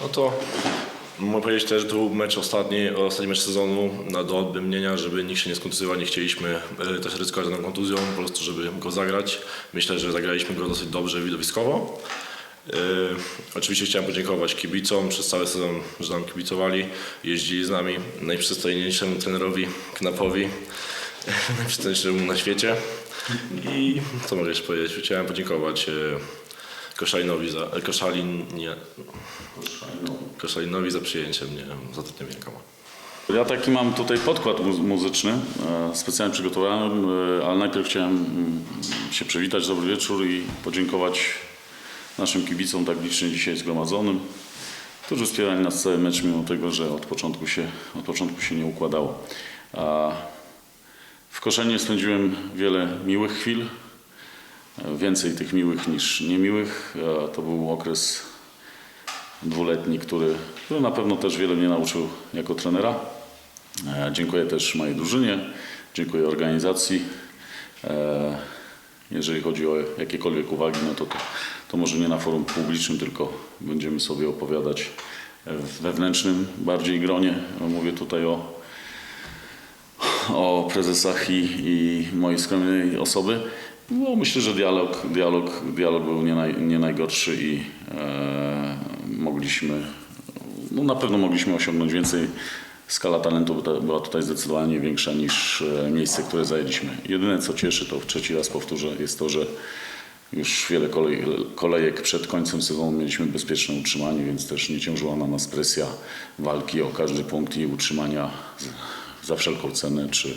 No to mogę powiedzieć też, że to był mecz ostatni, ostatni mecz sezonu na do odbębnienia, żeby nikt się nie skontuzywał, nie chcieliśmy e, też ryzykować żadną kontuzją, po prostu żeby go zagrać. Myślę, że zagraliśmy go dosyć dobrze, widowiskowo. E, Oczywiście chciałem podziękować kibicom przez cały sezon, że nam kibicowali, jeździli z nami, najprzystojniejszemu trenerowi Knapowi, najprzystojniejszemu na świecie. I co mogę jeszcze powiedzieć? Chciałem podziękować e, Koszalinowi za, Koszalin, nie, Koszalinowi za przyjęcie mnie za Tottenham Wielkoma. Ja taki mam tutaj podkład mu- muzyczny, e, specjalnie przygotowany, e, ale najpierw chciałem mm, się przywitać, dobry wieczór i podziękować naszym kibicom tak licznie dzisiaj zgromadzonym, którzy wspierali nas cały mecz, mimo tego, że od początku się, od początku się nie układało. W Koszalinie spędziłem wiele miłych chwil, więcej tych miłych niż niemiłych. E, To był okres dwuletni, który, który na pewno też wiele mnie nauczył jako trenera. E, Dziękuję też mojej drużynie, dziękuję organizacji. E, Jeżeli chodzi o jakiekolwiek uwagi, no to, to, to może nie na forum publicznym, tylko będziemy sobie opowiadać w wewnętrznym bardziej gronie. Mówię tutaj o, o prezesach i, i mojej skromnej osoby. No, myślę, że dialog, dialog, dialog był nie, naj, nie najgorszy i e, mogliśmy, no na pewno mogliśmy osiągnąć więcej. Skala talentu była- tutaj zdecydowanie większa niż e, miejsce, które zajęliśmy. Jedyne co cieszy, to trzeci raz powtórzę, jest to, że już wiele kolej, kolejek przed końcem sezonu mieliśmy bezpieczne utrzymanie, więc też nie ciążyła na nas presja walki o każdy punkt i utrzymania za wszelką cenę, czy,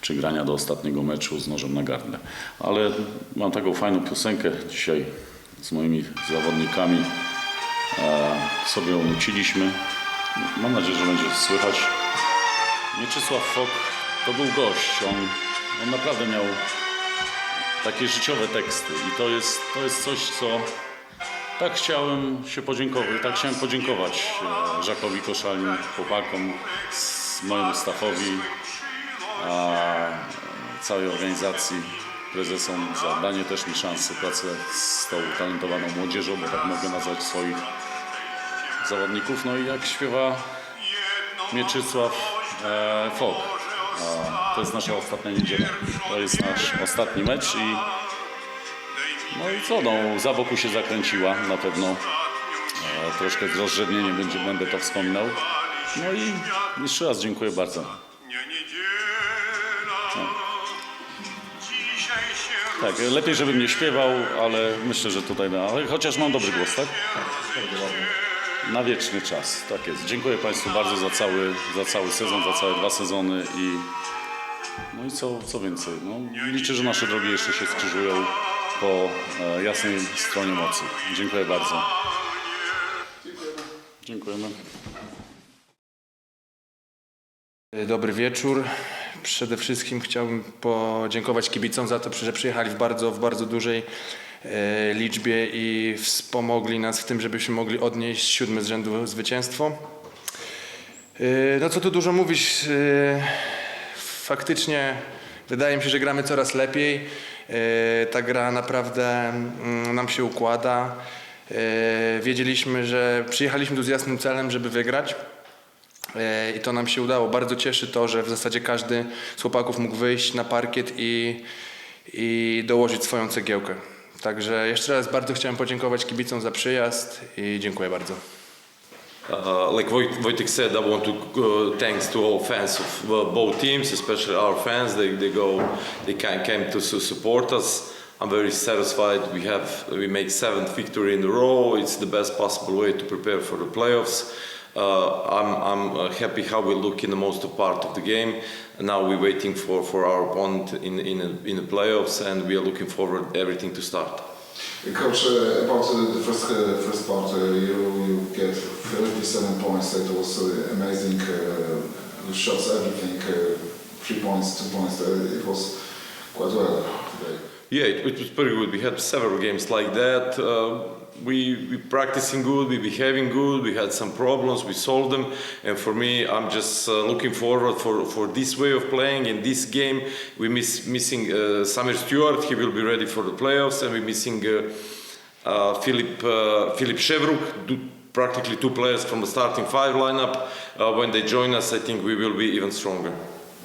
czy grania do ostatniego meczu z nożem na gardle. Ale mam taką fajną piosenkę dzisiaj z moimi zawodnikami. E, sobie ją nuciliśmy. Mam nadzieję, że będzie słychać. Mieczysław Fok to był gość. On, on naprawdę miał takie życiowe teksty i to jest, to jest coś, co tak chciałem się podziękować, tak chciałem podziękować e, Żakowi Koszalin, chłopakom, mojemu staffowi, a całej organizacji, prezesom za danie też mi szansy pracę z tą utalentowaną młodzieżą, bo tak mogę nazwać swoich zawodników. No i jak śpiewa Mieczysław e, Fok. A, to jest nasza ostatnia niedziela. To jest nasz ostatni mecz i no i co, no za boku się zakręciła na pewno. E, troszkę z rozrzewnieniem będzie, będę to wspominał. No i jeszcze raz dziękuję bardzo. Tak, lepiej żebym nie śpiewał, ale myślę, że tutaj, ale chociaż mam dobry głos, tak? Na wieczny czas, tak jest. Dziękuję Państwu bardzo za cały, za cały sezon, za całe dwa sezony i no i co, co więcej, no, liczę, że nasze drogi jeszcze się skrzyżują po e, jasnej stronie mocy. Dziękuję bardzo. Dziękujemy. Dobry wieczór. Przede wszystkim chciałbym podziękować kibicom za to, że przyjechali w bardzo, w bardzo dużej e, liczbie i wspomogli nas w tym, żebyśmy mogli odnieść siódme z rzędu zwycięstwo. E, No co tu dużo mówić, e, faktycznie wydaje mi się, że gramy coraz lepiej. E, Ta gra naprawdę mm, nam się układa. E, Wiedzieliśmy, że przyjechaliśmy tu z jasnym celem, żeby wygrać. E, I to nam się udało. Bardzo cieszy to, że w zasadzie każdy z chłopaków mógł wyjść na parkiet i, i dołożyć swoją cegiełkę. Także jeszcze raz bardzo chciałem podziękować kibicom za przyjazd i dziękuję bardzo. Uh, like Wojt- Wojtek said, I want to uh, thanks to all fans of uh, both teams, especially our fans. They, they go, they came to su- support us. I'm very satisfied. We have we make seventh victory in a row. It's the best possible way to prepare for the playoffs. Uh, I'm I'm uh, happy how we look in the most part of the game. Now we're waiting for, for our opponent in in in the playoffs, and we are looking forward everything to start. Coach, uh, about uh, the first uh, first part, uh, you you get 37 points. That was amazing. You everything. Three points, two points. It was quite well today. Yeah, it, it was pretty good. We had several games like that. Uh, we we practicing good, we behaving good. We had some problems, we solved them. And for me, I'm just uh, looking forward for, for this way of playing. In this game, we miss missing uh, Samir Stewart. He will be ready for the playoffs, and we're missing uh, uh, Philip uh, Philip Shevruk due, practically two players from the starting five lineup. Uh, when they join us, I think we will be even stronger.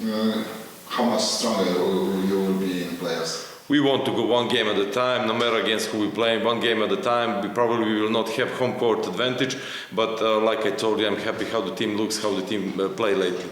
Uh, how much stronger you you will be in players? We want to go one game at a time, no matter against who we play. One game at a time. We probably will not have home court advantage, but uh, like I told you, I'm happy how the team looks, how the team uh, play lately.